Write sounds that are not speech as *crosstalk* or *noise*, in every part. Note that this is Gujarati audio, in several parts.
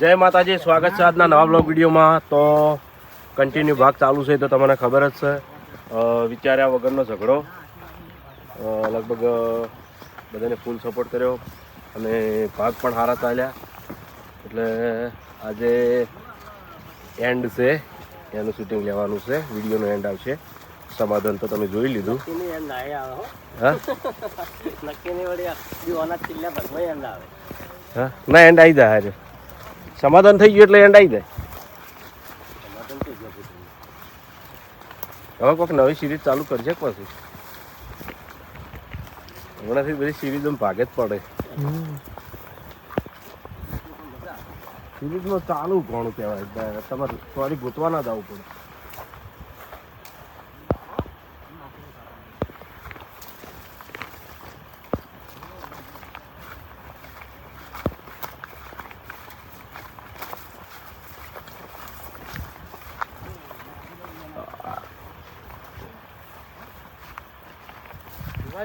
જય માતાજી સ્વાગત છે આજના નવા બ્લોગ વિડીયોમાં. તો કન્ટિન્યુ ભાગ ચાલુ છે તો તમને ખબર જ છે. વિચાર્યા વગરનો ઝઘડો. લગભગ બધાને ફૂલ સપોર્ટ કર્યો અને ભાગ પણ સારા ચાલ્યા. એટલે આજે એન્ડ છે એનું શૂટિંગ લેવાનું છે. વિડીયોનો એન્ડ આવશે. સમાધાન તો તમે જોઈ લીધું. ના *laughs* હા? ના એન્ડ આવી જાય સમાધાન થઈ ગયું એટલે એન્ડ આવી જાય. હવે કોઈક નવી સિરીઝ ચાલુ કરશે પછી. હમણાંથી બધી સિરીઝ ભાગે જ પડે. સિરીઝમાં ચાલુ ઘણું કહેવાય. તમારે સોરી ગોતવા ના જવું પડે.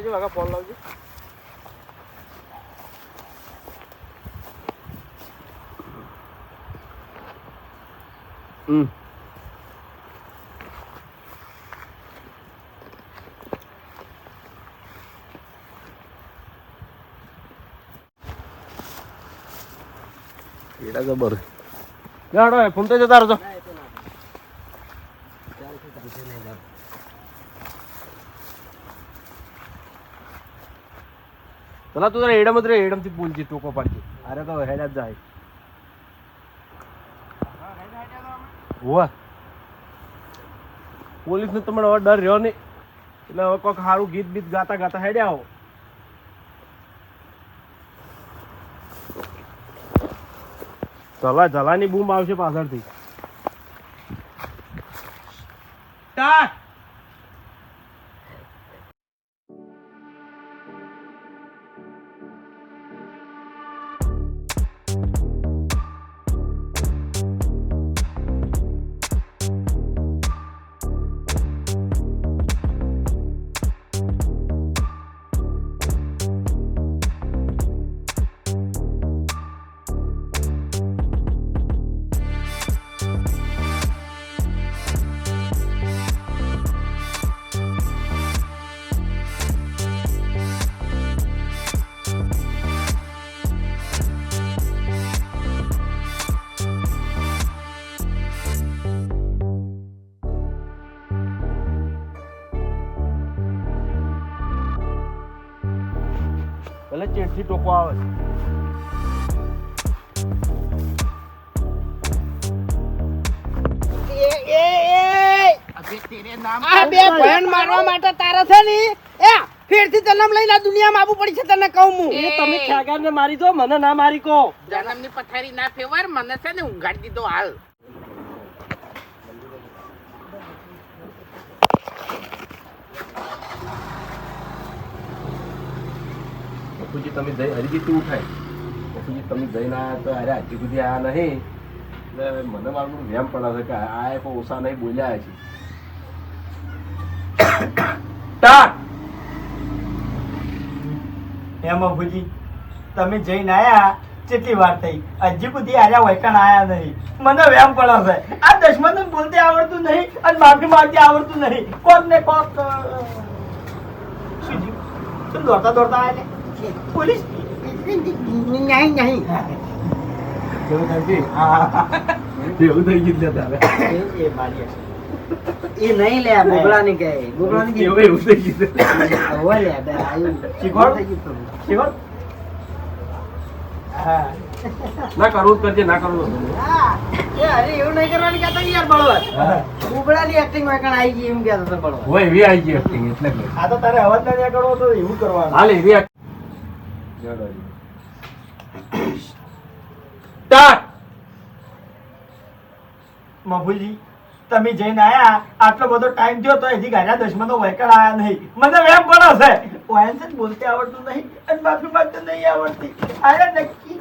જો આગળ ફોન લાવજો હમ એડા જબર જાડો ફોન તો જતા રહો ના, એ તો ના થાય. ચાલશે, ચાલશે, નહીં જાવ. પેલા તું તારે એડમ રે એડમથી પૂલજી ટોકો પાડજે અરે તો હેડ જ જાય પોલીસ ને તમને હવે ડર રહ્યો નહીં એટલે હવે કોઈક સારું ગીત બીત ગાતા ગાતા હેડ્યા આવો જલા જલાની બૂમ આવશે પાછળથી ચેટથી ટોકો આવે આ બે ભયન મારવા માટે તારે છે ને? એ ફેરથી જન્મ લઈને આ દુનિયામાં આવવું પડી છે તને કહું હું. એ. તમે ખ્યાગારને મારી દો મને ના મારી કો જન્મની પથારી ના ફેવર મને છે ને ઊંઘાડી દીધો હાલ. બાપુજી તમે જઈ હજી કેટલું ઉઠાય બાપુજી તમે જઈને આવ્યા તો અરે હજી સુધી આયા નહીં. એટલે મને મારું વેમ પડે કે આ એ ઓછા નહીં બોલ્યા છે. એમાં ભુજી તમે જઈને આયા, કેટલી વાર થઈ? હજી સુધી આર્યા વૈકણ આયા નહીં. મને વેમ પડે છે. આ દશમન બોલતે આવડતું નહીં અને માફી માંગતે આવડતું નહીં. કોક ને કોક શું દોડતા દોડતા ને? પોલીસ નહીં નહીં કેવું થાય એવું થઈ ગયું તારે? એ નહીં લે બોગડા ની કહે બોગડા ની એવું એવું થઈ ગયું હવે લે બે આયુ. શીખવાડ? થઈ ગયું થોડું. હા. ના કરવું કરજે ના કરવું હા, એ અરે એવું નહીં કરવાની કહેતા યાર બળવત. બોગડા ની એક્ટિંગમાં આવી ગઈ એમ કહેતો બળવત. હોય એવી આવી ગઈ એક્ટિંગ એટલે આ તો તારે અવાજ ના કરવો તો એવું કરવાનું. હાલ એવી તમે જઈને આયા, આટલો બધો ટાઈમ થયો તો હજી ગાડા દશમનો વૈકણ આયા નહીં. મને વેમ પણ હશે ઓયન છે બોલતે આવડતું નહીં અને માફી માંગતો નહીં આવડતી. અરે નક્કી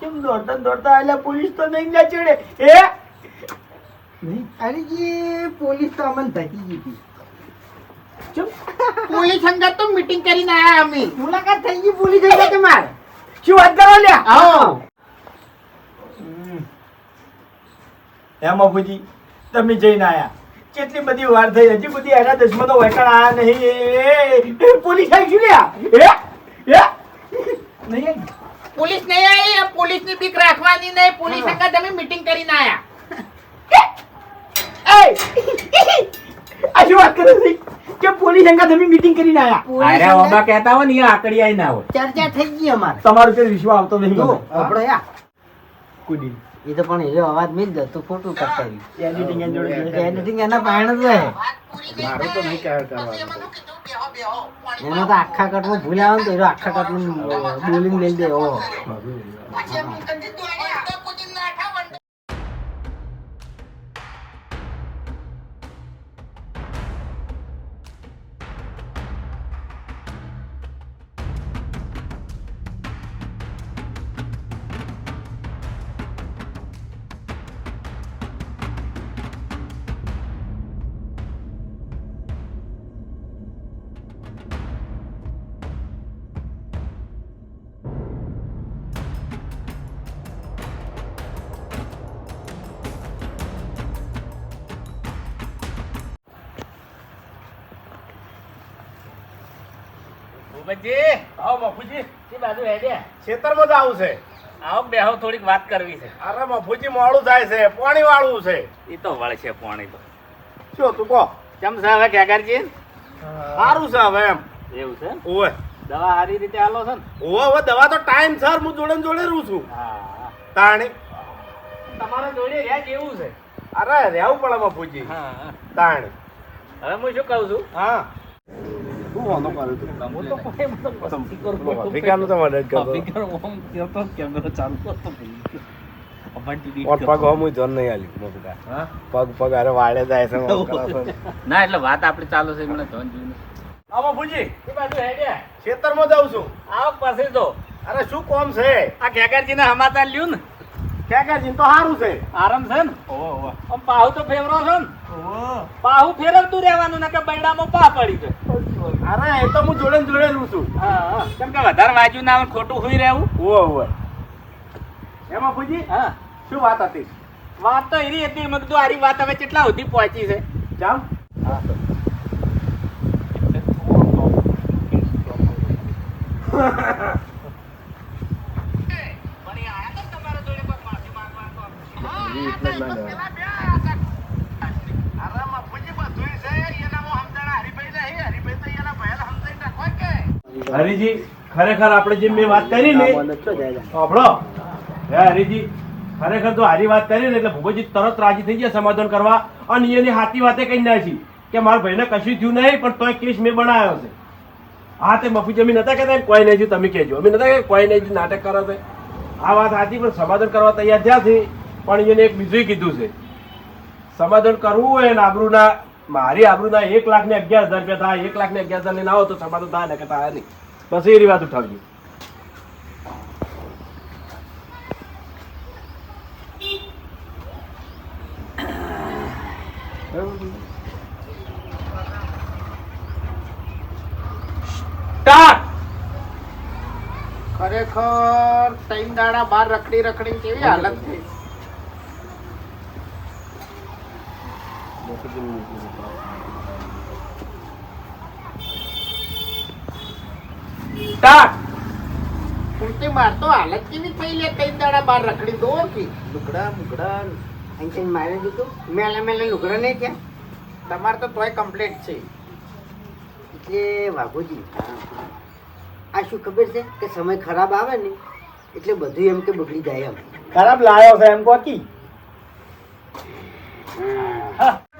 કેમ દોડતા દોડતા આયેલા પોલીસ તો નહીં ના ચડે. એ નહીં. અરે જે, પોલીસ તો અમને ધકી ગઈ હતી ચૂપ પોલીસ સંગત તો મીટિંગ કરીને આયા અમે. મુલાકાત થઈ ગઈ પોલીસ ગઈ તમારે. શું વાત કરો લ્યા? આવો હે બાપુજી તમે જઈને આયા. કેટલી બધી વાર થઈ હજી બધી એના દસમાં તો વૈકણ આયા નહીં. પોલીસ આવી ગયું લ્યા. એ એ. નહીં પોલીસ નહીં આવી પોલીસની બીક રાખવાની નહીં. પોલીસ સંગત તમે મીટિંગ કરીને આયા. એ! આ શું વાત કરે છે? કે પોલીસ અંગા તમે મીટિંગ કરીને આયા અરે ઓબા કહેતા હોય ને એ આકડી આઈ ના હોય ચર્ચા થઈ ગઈ અમારે તમારું કે વિશ્વ આવતો નહીં. આપણો યા કુડી એ તો પણ એનો અવાજ મિલ જ તો ખોટું કરતા એડિટિંગ એની જોડે. એડિટિંગ એના પાણ જ રહે મારું તો નહીં કહેવા કરવાનું. એનો તો આખા કટમાં ભૂલ આવે ને તો એનો આખા કટમાં બોલિંગ લઈ દે ઓહો ભૂપતજી આવો બાપુજી. એ બાજુ હેડ્યા ખેતરમાં જ આવું છે. આવો બેહો થોડીક વાત કરવી છે. અરે બાપુજી મોડું થાય છે. પાણી વાળવું છે. એ તો વળ છે પાણી તો. શું તું કહો? કેમ છે હવે કેગારજી સારું છે હવે એમ. એવું છે? ઓવે. દવા સારી રીતે આલો છે ને? ઓવે હવે દવા તો ટાઈમ સર હું જોડે જોડે રહું છું. હા. તાણી. તમારા જોડે રહ્યા કેવું છે. અરે રહેવું પડે બાપુજી. હા. તાણી. હવે હું શું કહું છું? હા. શું વાંધો કર્યો તું હું તો કોઈ મતલબ મસ્તી કરું છું. અભિકાનું તો મદદ કરતો કોપી ઓમ કરતો, કેમેરો ચાલુ કરતો ભઈ. અમારી ટીવી ઓર પગ હમું જોન નહીં આલી મોકલા પગ પગ અરે વાળે જાય છે. ના એટલે વાત આપણી ચાલુ છે મને ધોન જોઈને આ બાપુજી. એ બાજુ હેડ્યા. ખેતરમાં જાઉં છું. આવો પાસે તો. અરે શું કોમ છે? આ કેગારજી ના સમાચાર લ્યું ને. ક્યાં તો સારું છે. આરામ છે ને? આમ પાહુ તો ફેવરો છે ને? પાહુ ફેરવતું રહેવાનું ને કે બૈડામાં પા પડી છે અરે એ તો હું જોડે જોડેલું જોડે રહું છું. હા હા. કેમ કે વધારે વાંચ્યું ના આવે ખોટું હુઈ રહેવું. ઓવે ઓ એમાં પૂજી હા. શું વાત હતી? વાત તો એની હતી મેં કીધું આરી વાત હવે કેટલા સુધી પહોંચી છે? જામ. પણ એ આયા ને તમારા જોડે કોઈ માફી માંગવા તો. હા, પેલા બે આયા હતા. અરે બાપુજી બધુંય છે. એનામાં સમજણ હરીભાઈ નહીં. હરીભાઈ તો એના ભયને સમજાઈને રાખવા કે. હરીજી ખરેખર આપણે જે મેં વાત કરી ને આપણો હે હરીજી ખરેખર તો હારી વાત કરી ને એટલે ભૂપતજી તરત રાજી થઈ ગયા સમાધાન કરવા. અને એની હાથી વાતે કહી નાખી કે મારા ભાઈને કશું થયું નહીં પણ તોય કેસ મેં બનાવ્યો છે. હા તે મફી અમે નતા કહેતા? કોઈ નહીં થયું તમે કહેજો. અમે નતા કહેતા કોઈ નહીં નાટક કરો છે. આ વાત સાચી પણ સમાધાન કરવા તૈયાર થયા છે. પણ એને એક બીજું કીધું છે. સમાધાન કરવું હોય ને આબરૂના મારી આબરૂના એક લાખ ને અગિયાર હજાર રૂપિયા થાય એક લાખ ને અગિયાર હજાર લઈને આવો તો સમાધાન થાય ને કે થાય નહીં. બસ એ વાત ઉઠાવજો. ખરેખર ત્રણ દાડા બાર રખડી રખડી કેવી હાલત થઈ? પૂરતી માર તો હાલત કેવી થઈ લે કઈ દાડા બાર રખડી દો કે. લુગડા મુગડા. અહીં મારે દીધું? મેલે મેલે લુગડા નહીં ત્યાં તમારે તો તોય કમ્પ્લેટ છે. એટલે બાબુજી આ શું ખબર છે કે સમય ખરાબ આવે ને એટલે બધું એમ કે બગડી જાય એમ. ખરાબ લાયો છે એમ કોકી.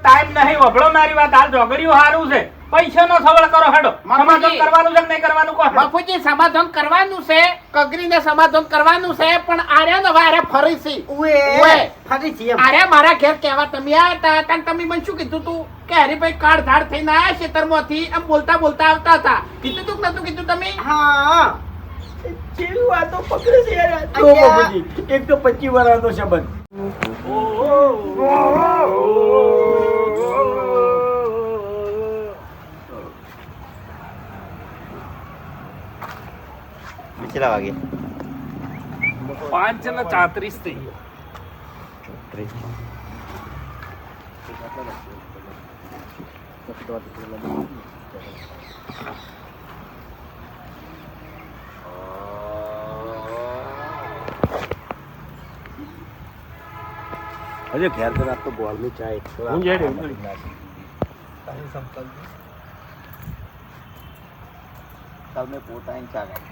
ટાઈમ નહીં વભળો મારી વાત. હાલ ઝઘડ્યું સારું છે. પૈસા નો સવળ કરો હેડો. સમાધાન કરવાનું છે નહીં કરવાનું કહો બાપુજી સમાધાન કરવાનું છે. કગરીને સમાધાન કરવાનું છે પણ આર્યા ને વારે ફરી છે આર્યા મારા ઘેર કેવા તમે આયા હતા? કારણ તમે મને શું કીધું તું? કે હરીભાઈ કાળ ધાડ થઈને આયા ખેતરમાંથી આમ બોલતા બોલતા આવતા હતા. કીધું તું નતું કીધું તમે? હા. કેવી વાતો પકડે છે યાર. આ. બાપુજી, એક તો પચીસ વર્ષનો સંબંધ. કેટલા વાગે પાંચ ને ચાત્રીસ થઈ હજુ ઘેર તો રાત તો ગોળની ચાય હું જઈ રહ્યો તમે પોતાની ચાલે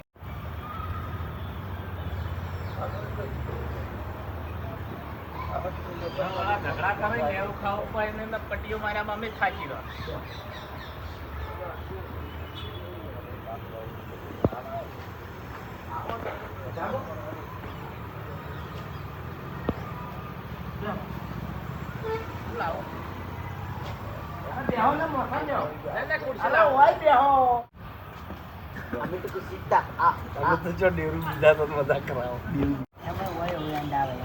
ઝઘડા કરે ને એવું ખાવું પડે ને પટ્ટીઓ મારા અમે થાકી રહ્યો અમે તો કોઈ આ આ. તો જો ડેરું બીજા તો મજા કરાવો. એમાં હોય હોય અંડા આવે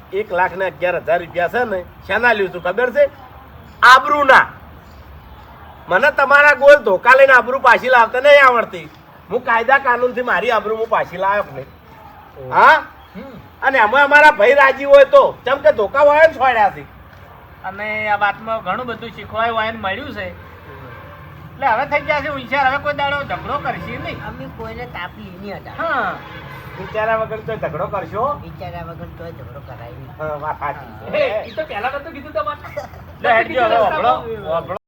એક લાખ ને અગિયાર હજાર રૂપિયા છે ને શેના લ્યું તું ખબર છે? આબરૂના. મને તમારા ગોળ ધોકા લઈને આબરૂ પાછી લાવતા નહીં આવડતી. હું કાયદા કાનૂનથી મારી આબરૂ હું પાછી લાવ્યો ને નહીં? હા? અને એમાં અમારા ભાઈ રાજી હોય તો? કેમ કે ધોકા હોય ને છોડ્યા છે. અને આ વાતમાં ઘણું બધું શીખવાયું હોય મળ્યું છે. એટલે હવે થઈ ગયા છે હોશિયાર હવે કોઈ દાડો ઝઘડો કરશે નહીં. અમે કોઈને તાપી નહીં હતા હા. વિચાર્યા વગર તો ઝઘડો કરશો? વિચાર્યા વગર તોય ઝઘડો કરાય નહીં. હા, વાત સાચી એ, તો પહેલા નતું કીધું તમારે. હેડજો હવે.